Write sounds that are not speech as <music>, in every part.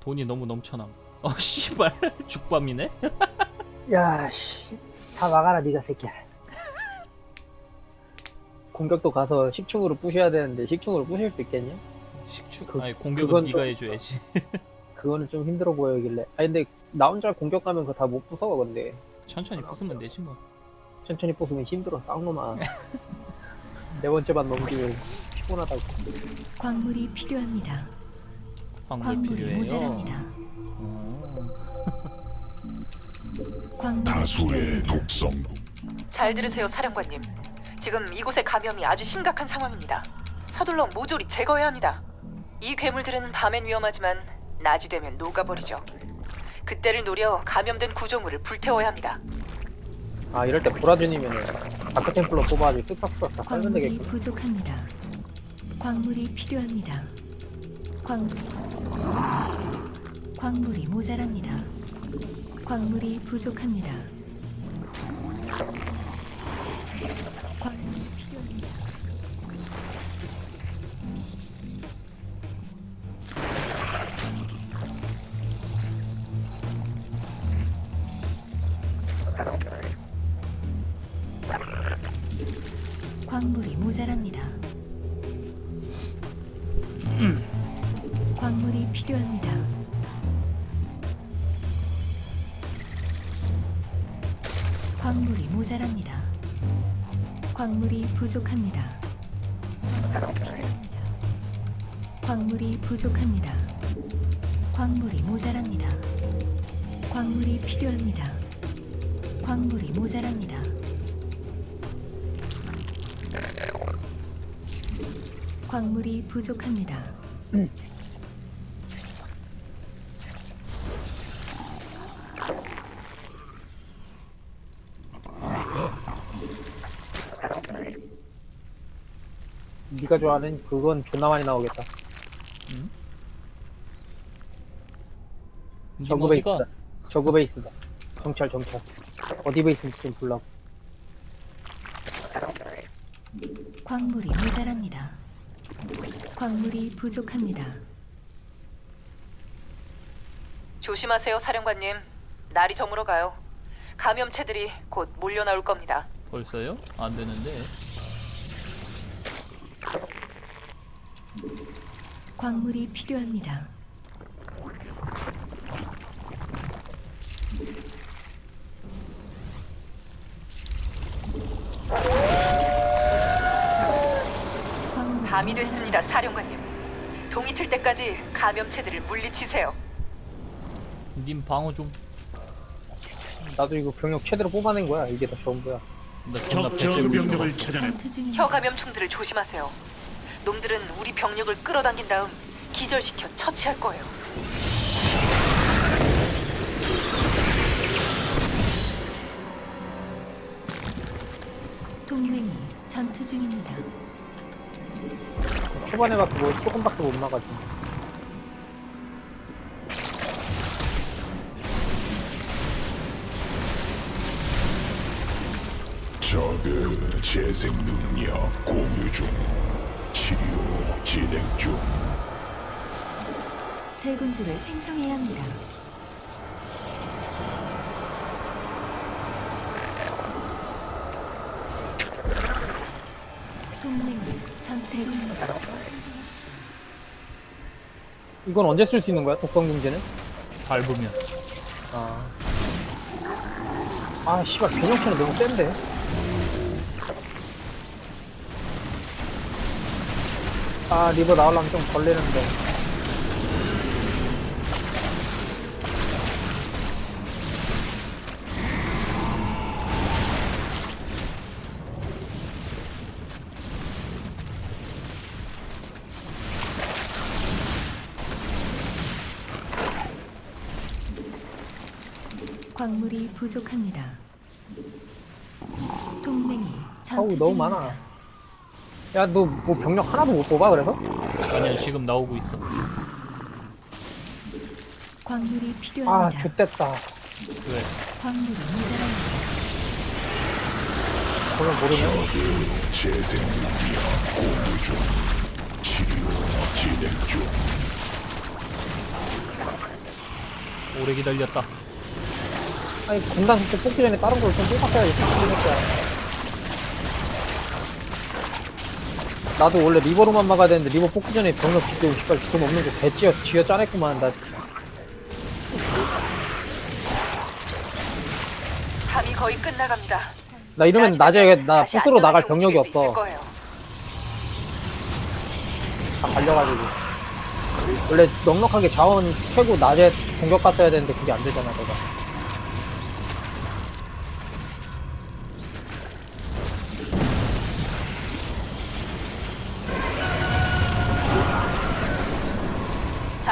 돈이 너무 넘쳐나. 어 <laughs> 씨발 죽밤이네. <laughs> 야, 씨. 다 막아라, 니가 새끼야. <laughs> 공격도 가서 식충으로 부셔야 되는데, 식충으로 부실 수 있겠냐? 식축. 그- 아니 공격은 그건 네가 좀- 해줘야지. 그거는 좀 힘들어 보여길래. 아니, 근데, 나 혼자 공격하면 그거 다 못 부숴, 근데. 천천히 부수면 되지 뭐. 천천히 부수면 힘들어, 쌍놈아. 네 번째만 넘기면 피곤하다고. 광물이 필요합니다. 광물 광물이 필요해요. 모자랍니다. 어. 다수의. 독성 잘 들으세요, 사령관님. 지금 이곳의 감염이 아주 심각한 상황입니다. 서둘러 모조리 제거해야 합니다. 이 괴물들은 밤엔 위험하지만 낮이 되면 녹아버리죠. 그때를 노려 감염된 구조물을 불태워야 합니다. 아, 이럴 때 보라주님은 다크 템플러 뚝딱뚝딱 다 살면 광물이. 부족합니다. 광물이 필요합니다. 광 광물이 모자랍니다. 광물이 부족합니다. 광물이 부족합니다. 광물이 부족합니다. 광물이 모자랍니다. 광물이 필요합니다. 광물이 모자랍니다. 광물이 부족합니다. 네가 좋아하는 그건 존나 많이 나오겠다. 니 저그? 베이스다. 저그 베이스다. 정찰, 정찰. 어디 베이스인지 좀 불라고. 광물이 모자랍니다. 광물이 부족합니다. 조심하세요, 사령관님. 날이 저물어 가요. 감염체들이 곧 몰려 나올 겁니다. 벌써요? 안 되는데. 광물이 필요합니다. 광물 밤이 됐습니다, 사령관님. 동이 틀 때까지 감염체들을 물리치세요. 님 방어 좀. 나도 이거 병력 최대로 뽑아낸 거야. 이게 다. 나 존나 적. 병력을 전투 중입니다. 혀 감염충들을 조심하세요. 놈들은 우리 병력을 끌어당긴 다음 기절시켜 처치할 거예요. 동맹이 전투 중입니다. 초반에 가서 뭐 조금밖에 못 막아지. 저그 재생 능력 공유 중 치료 진행 중 대군주를 생성해야 합니다. 동맹이 전투 중입니다. 이건 언제 쓸 수 있는 거야? 독성 중제는? 밟으면. 아. 아, 씨발, 변형체는 너무 센데? 아, 리버 나오려면 좀 걸리는데. 광물이 부족합니다. 동맹이 전투 너무 중입니다. 많아. 야, 너 뭐 병력 하나도 못 뽑아, 그래서? 아니야 지금 나오고 있어. 광물이 아, 필요합니다. 좋됐다. 왜? 광물이 모자랍니다. 그 모르면? 오래 기다렸다. 아니 군단 숙제 뽑기 전에 다른 걸좀 뽑았어야지 뽑 나도 원래 리버로만 막아야 되는데 리버 뽑기 전에 병력 죽고 씨발 지금 없는 거 개찌어 쥐어 짜냈구만 나. 밤이 거의 끝나갑니다. 나 이러면 낮에 나 다시 스스로 나갈 안전하게 병력이 움직일 수 있을 없어. 거예요. 다 갈려가지고. 원래 넉넉하게 자원 캐고 낮에 공격 갔어야 되는데 그게 안 되잖아 내가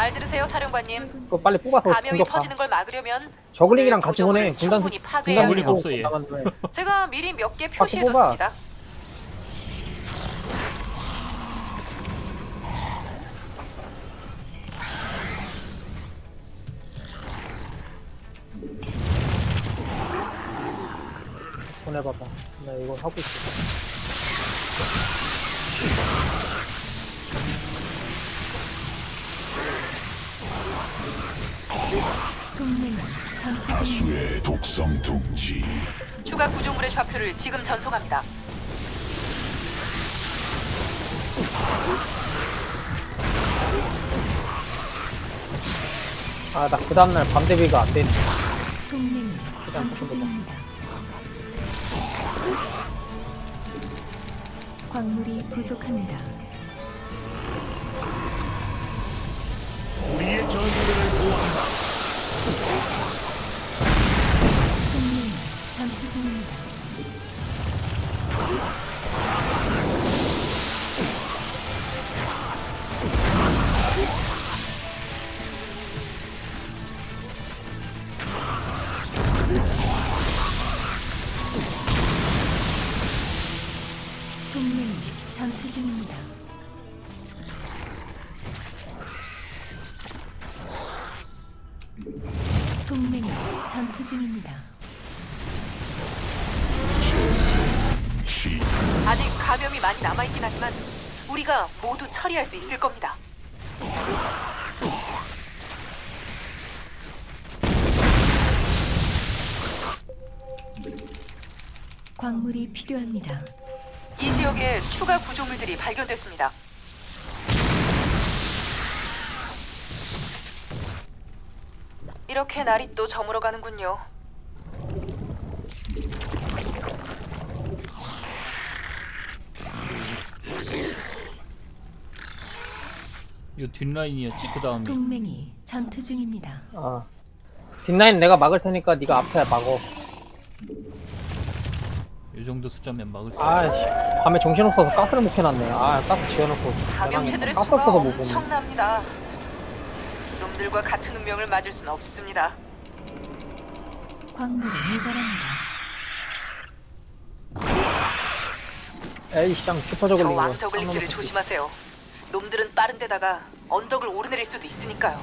잘 들으세요, 사령관님. 그거 빨리 뽑아서 감염이 공격 가 퍼지는 걸 막으려면 저글링이랑 오늘 같이 보내 군단 충분히 군단 파괴해야. 없어, 얘. 거야. <laughs> 제가 미리 몇개 뽑아. 표시해뒀습니다. 보내봐봐 나 이거 하고 있어 전투. 다수의 독성 둥지 추가 구조물의 좌표를 지금 전송합니다. 아 나 그 다음날 밤 대비가 안 되네 동맹이 그다음 전투. 중입니다. 광물이 부족합니다. 우리의 전투를 보호한다 동맹이 전투 중입니다. 감염이 많이 남아있긴 하지만 우리가 모두 처리할 수 있을 겁니다. 광물이 필요합니다. 이 지역에 추가 구조물들이 발견됐습니다. 이렇게 날이 또 저물어 가는군요. 이거 뒷라인이었지 그 다음에. 동맹이 전투 중입니다. 아 뒷라인 내가 막을 테니까 네가 앞에 막어 이 정도 숫자면 막을 수. 아씨 밤에 정신없어서 가스를 못 켜놨네 아 가스 지어놓고 감염체들의 가스 수가 없어서 못 보네 엄청납니다. 놈들과 같은 운명을 맞을 순 없습니다. 광물이 모자랍니다. 에이 쌍 슈퍼 저 저글링 왕저글링들을 조심하세요. 놈들은 빠른 데다가 언덕을 오르내릴 수도 있으니까요.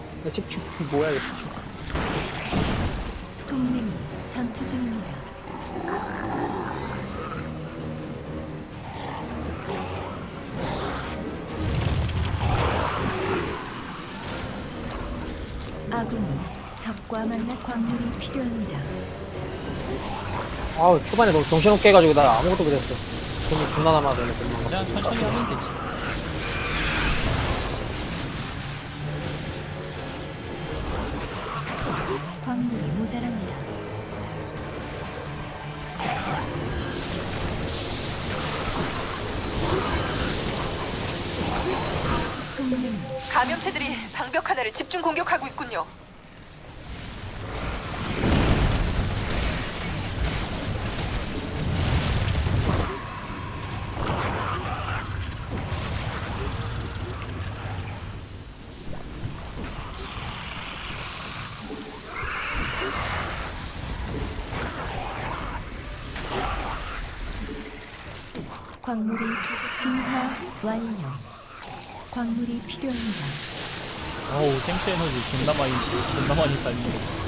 뭐야 이거 동맹이 전투 중입니다. 아군이 적과 만나 광물이 필요합니다. 아우 초반에 너무 정신없게 해가지고 나 아무것도 못했어 돈이 존나 돈이. 그냥 천천히 하면 되지. 감염체들이 방벽 하나를 집중 공격하고 있군요. 광물이 진화 완료. 광물이 필요합니다. 아우 생체 에너지 존나 많이 존나 많이 쌓이네.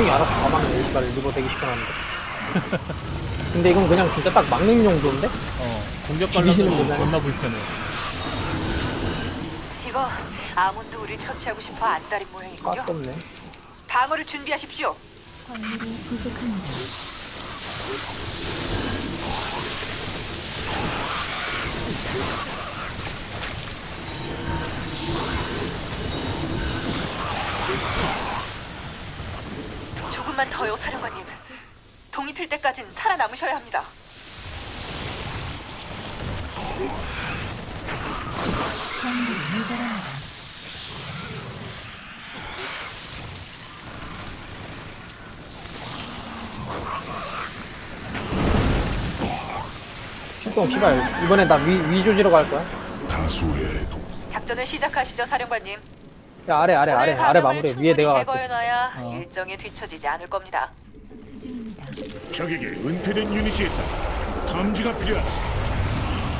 이 알아서 가만히 여기까지 누구 되기 시원한데. <laughs> 근데 이건 그냥 진짜 딱 막는 정도인데? 어 공격 비비시는 가려면 거잖아요. 존나 불편해 이거 아몬도 우리를 처치하고 싶어 안달인 모양이군요. 깠겠네 방어를 준비하십시오. 광물이 부족합니다. 조금만 더요, 사령관님. 동이 틀 때까진 살아남으셔야 합니다. 광물이 모자랍니다. 출동 씨발 이번엔 나 위, 위 조지러 갈 거야 다수의 독 작전을 시작하시죠, 사령관님. 야 아래 아래 아래 오늘 아래 감염을 마무리 위에 내가 제거해놔야 어. 일정에 뒤처지지 않을 겁니다. 적에게 은폐된 유닛이 있다. 탐지가 필요하다.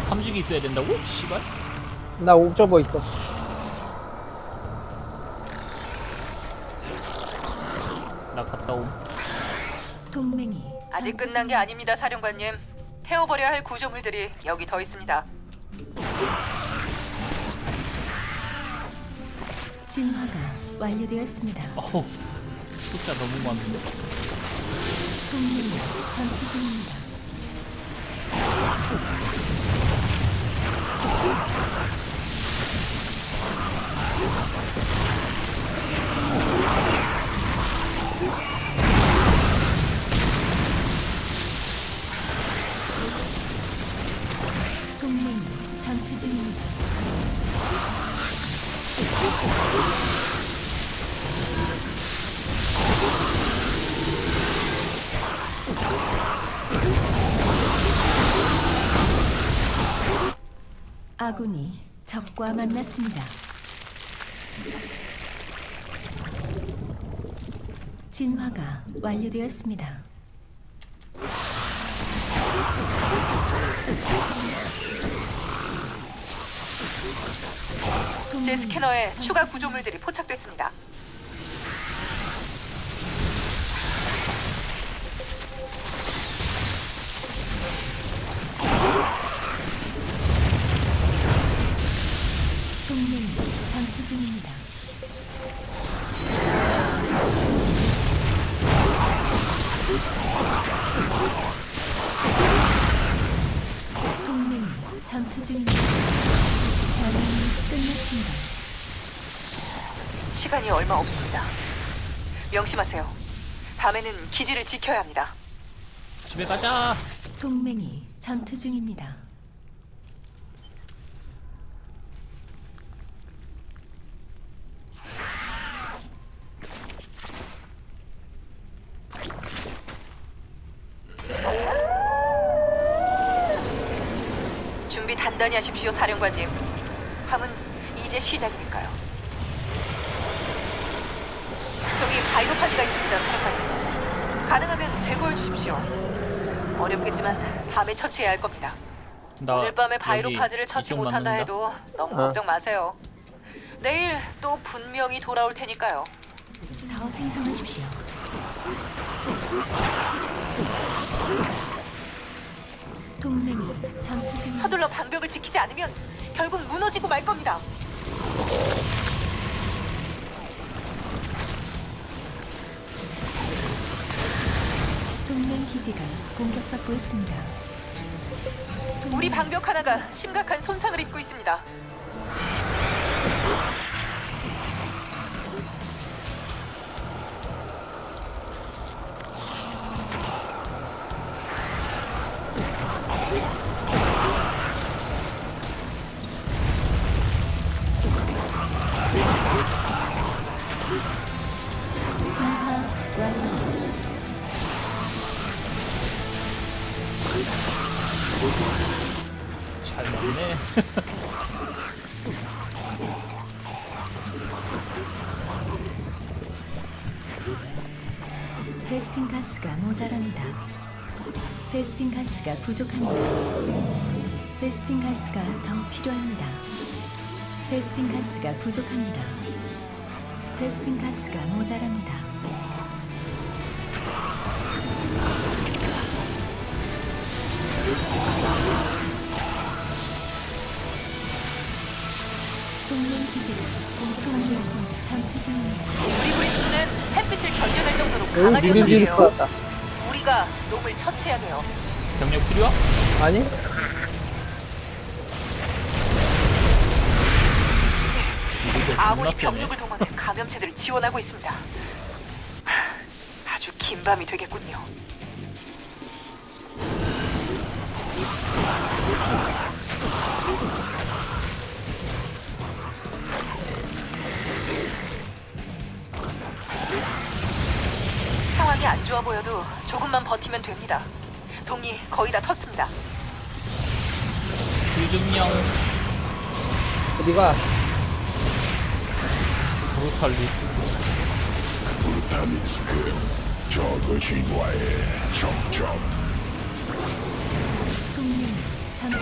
탐지기 있어야 된다고? 씨발 나 옵저버 있어 나 갔다 옴 동맹이 아직 끝난 게. 아닙니다, 사령관님. 태워버려야 할 구조물들이 여기 더 있습니다. 진화가 완료되었습니다. 어우 숫자 너무 많은데 동맹이 전투 중입니다. 중입니다. 아군이 적과 만났습니다. 진화가 완료되었습니다. 제 스캐너에 추가 구조물들이 포착됐습니다. 중입니다. 동맹이 전투 중입니다. 변형이 끝났습니다. 시간이 얼마 없습니다. 명심하세요. 밤에는 기지를 지켜야 합니다. 집에 가자 동맹이 전투 중입니다. 준비 단단히 하십시오, 사령관님. 함은 이제 시작이니까요. 저기 바이로 파지가 있습니다, 사령관님. 가능하면 제거해 주십시오. 어렵겠지만 밤에 처치해야 할 겁니다. 나 오늘 밤에 여기 바이로파즈를 처치 못한다 맞는다. 해도 너무 어. 걱정 마세요. 내일 또 분명히 돌아올 테니까요. 더 생성하십시오. 동맹이 중입니다. 서둘러 방벽을 지키지 않으면 결국 무너지고 말 겁니다. 동맹 기지가 공격받고 있습니다. 우리 방벽 하나가 심각한 손상을 입고 있습니다. 잘 맞네 <laughs> 베스핀 가스가 모자랍니다. 베스핀 가스가 부족합니다. 베스핀 가스가 더 필요합니다. 베스핀 가스가 부족합니다. 베스핀 가스가 모자랍니다. 동맹. 전투 중입니다. 우리 브리스는 햇빛을 견뎌낼 정도로 강한 녀석이에요. 같다. 우리가 놈을 처치해야 돼요. 병력 필요함? 아니? 존나 병력을. 동원해 감염체들을 지원하고 있습니다. 하, 아주 긴 밤이 되겠군요. 상황이 안 좋아 보여도 조금만 버티면 됩니다. 동이 거의 다 텄습니다. 불증령 어디가? 브루탈리 다미스크 저그 진화의 정점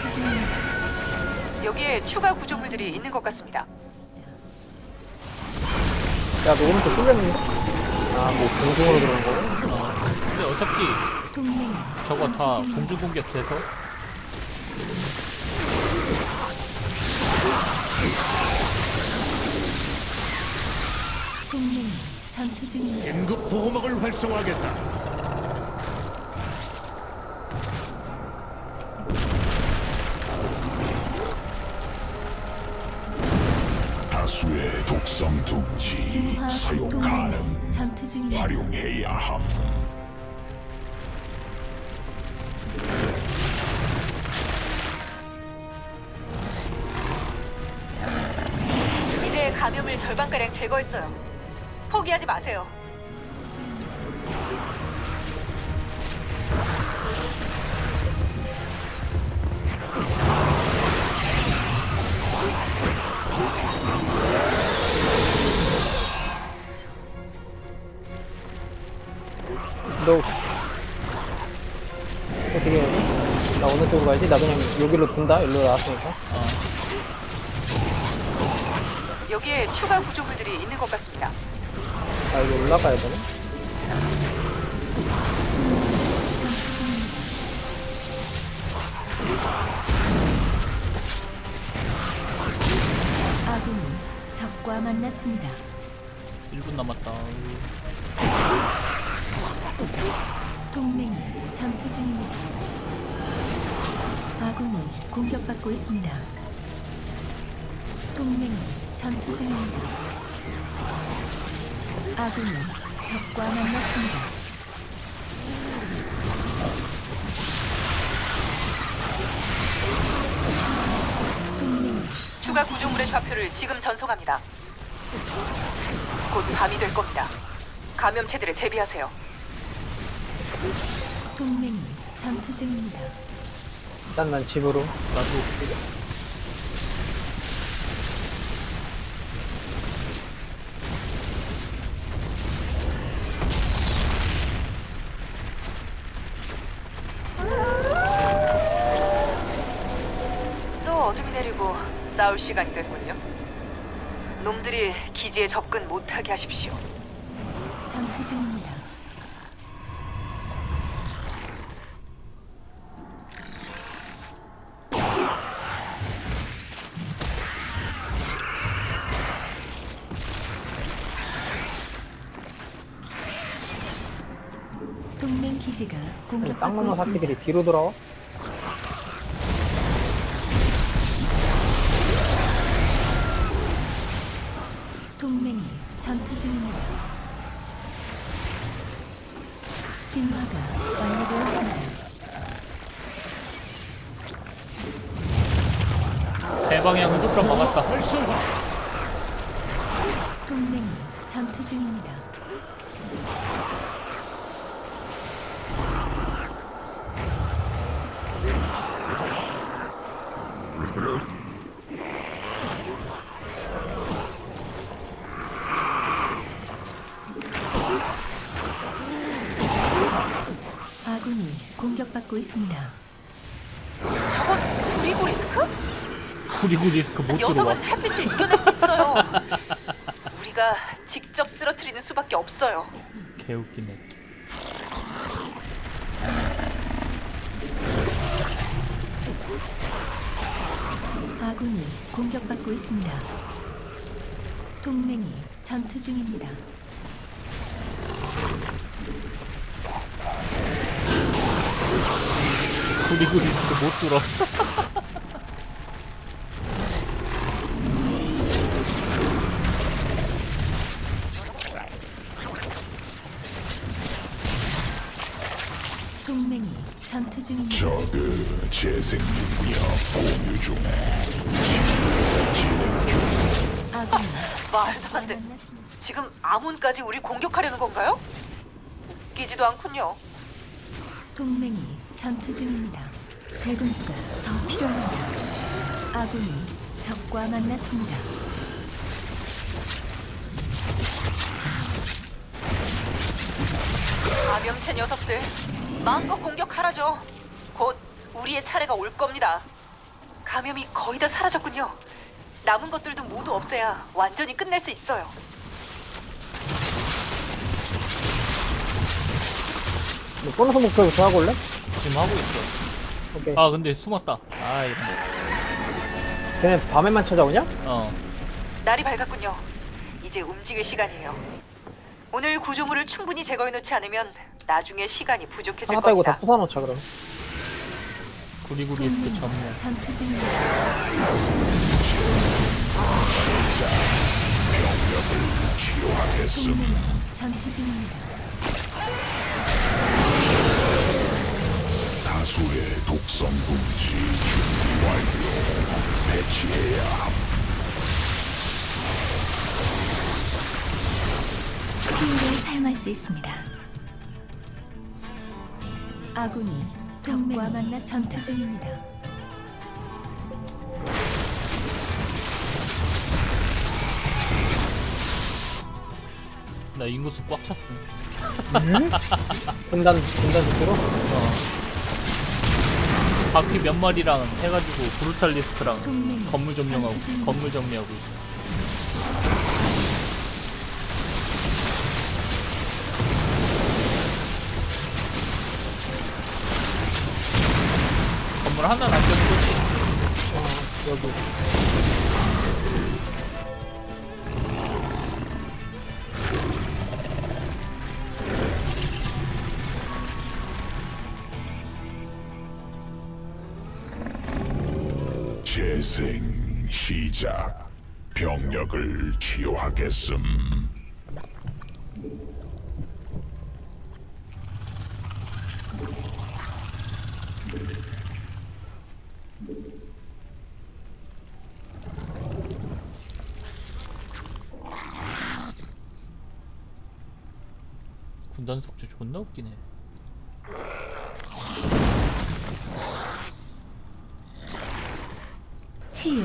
전투 중입니다. 여기에 추가 구조물들이 있는 것 같습니다. 야, 녹음도 뚫렸니? 아, 뭐, 공중으로 들어간? 어. 근데 어차피 동맹 저거 다. 공중 공격돼서 동맹 전투 중입니다. 긴급 보호막을 활성화하겠다 다수의 독성 둥지 진화 사용 가능 전투 중입니다. 활용해야 함 이제 감염을 절반가량 제거했어요. 포기하지 마세요. 가야지? 나 그냥 여기로 돈다? 일로 나왔으니까. 여기에 추가 구조물들이 있는 것 같습니다. 아, 여기 올라가야 되나? 아군이 적과 만났습니다. 1분 남았다 동맹이 전투 중입니다. 아군이 공격받고 있습니다. 동맹이 전투 중입니다. 아군이 적과 만났습니다. 동맹이 추가 구조물의 좌표를 지금 전송합니다. 곧 밤이 될 겁니다. 감염체들에 대비하세요. 동맹이 전투 중입니다. 일단 난 집으로. 나도 또 어둠이 내리고 싸울 시간이 됐군요. 놈들이 기지에 접근 못하게 하십시오. 전투 중입니다. 공격받고 땅놈의 있습니다. 사태들이 뒤로 돌아와? 동맹이 전투 중입니다. 진화가 완료되었습니다. 세 방향 흔들어 막았다 동맹이 전투 중입니다. 있습니다. 저건 구리고리스크? 쿠리구리스크 못 들어봐. 녀석은 햇빛을 이겨낼 수 있어요. 우리가 직접 쓰러뜨리는 수밖에 없어요. 개웃기네. 아군이 공격받고 있습니다. 동맹이 전투 중입니다. 구리구리 못 뚫어. 동맹이 전투 중입니다. 저그 재생 능력 공유 중 진행 중 아군이 말도 안 돼. 만났습니다. 지금 아몬까지 우리 공격하려는 건가요? 웃기지도 않군요. 동맹이 전투 중입니다. 대군주가 더 필요합니다. 아군이 적과 만났습니다. 감염체 녀석들 마음껏 공격하라죠. 곧 우리의 차례가 올 겁니다. 감염이 거의 다 사라졌군요. 남은 것들도 모두 없애야 완전히 끝낼 수 있어요. 뭐 보너스 목표부터 하고 올래? 지금 하고 있어. 오케이. 아 근데 숨었다. 아 이런. 걔네 밤에만 찾아오냐? 어. 날이 밝았군요. 이제 움직일 시간이에요. 오늘 구조물을 충분히 제거해 놓지 않으면 나중에 시간이 부족해질 하나 빼고 다 겁니다. 부숴놓자 그럼. 구리구리 그 전문. 전투 중입니다. 전투 중입니다. 다수의 독성 분지 준비 완료 배치해야 함 치유를 사용할 수 있습니다. 아군이 적과 만나 전투 중입니다. 나 인구수 꽉 찼어. 분단 분단 스피로? 바퀴 몇 마리랑 해가지고 브루탈리스트랑 건물 점령하고. 건물 정리하고 있어. 건물 하나 남겨놓은 거지. 어, 여기. 재생 시작 병력을 치료하겠음 군단 속주 존나 웃기네. 치유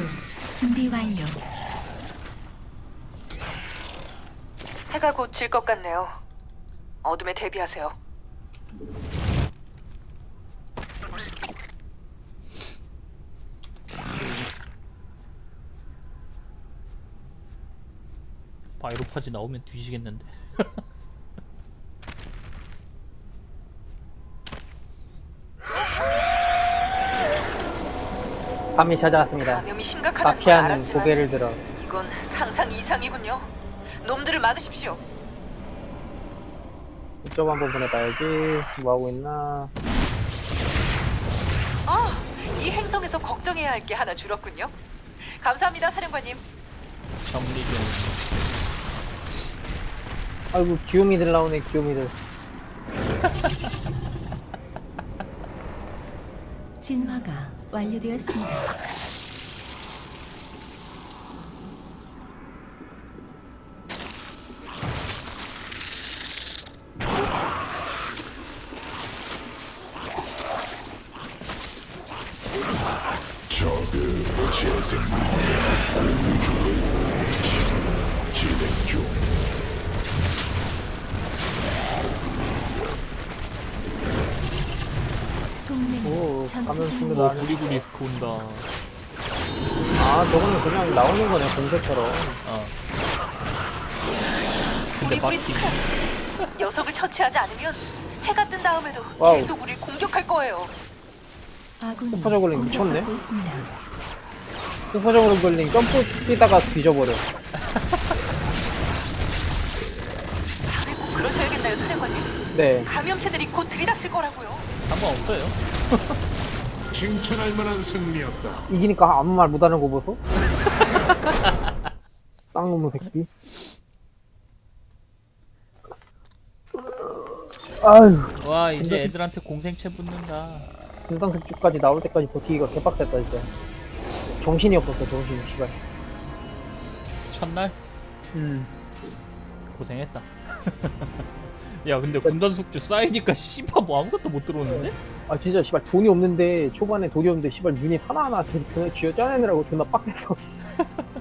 준비 완료. 해가 곧 질 것 같네요. 어둠에 대비하세요. 바이로파지 나오면 뒤지겠는데. <laughs> 밤이 찾아왔습니다. 감염이 심각하다는 걸 마피아는 알았지만 고개를 들어. 이건 상상 이상이군요. 놈들을 막으십시오. 이쪽 한번 보내봐야지. 뭐 하고 있나? 아, 이 행성에서 걱정해야 할 게 하나 줄었군요. 감사합니다, 사령관님. 정리된. 아이고 귀요미들 나오네 귀요미들. <laughs> 진화가 완료되었습니다. 공세처럼. 어. 근데 우리 브리스코 녀석을 처치하지 않으면 해가 뜬 다음에도 와우. 계속 우리 공격할 거예요. 아군이 슈퍼 저글링 미쳤네. 공격받고 있습니다. 걸린 점프 뛰다가 뒤져버려. 다음에 꼭 그러셔야겠나요, 사령관님? 네. 감염체들이 곧 들이닥칠 거라고요. 상관없어요. <laughs> 칭찬할 만한 승리였다. 이기니까 아무 말 못하는 거 보소? <laughs> 쌍놈의 새끼. 아휴, 와 이제 애들한테 공생채 붙는다. 금강석주까지 나올 때까지 버티기가 개빡셌다, 진짜. 정신이 없었어, 정신이, 씨발. 첫날 음. 고생했다. <laughs> 야 근데 군단 숙주 쌓이니까 씨발 뭐 아무것도 못 들어오는데? 아, 진짜, 씨발, 돈이 없는데, 초반에 돈이 없는데, 씨발, 유닛 하나하나 계속 쥐어 짜내느라고 존나 빡셌어. <laughs>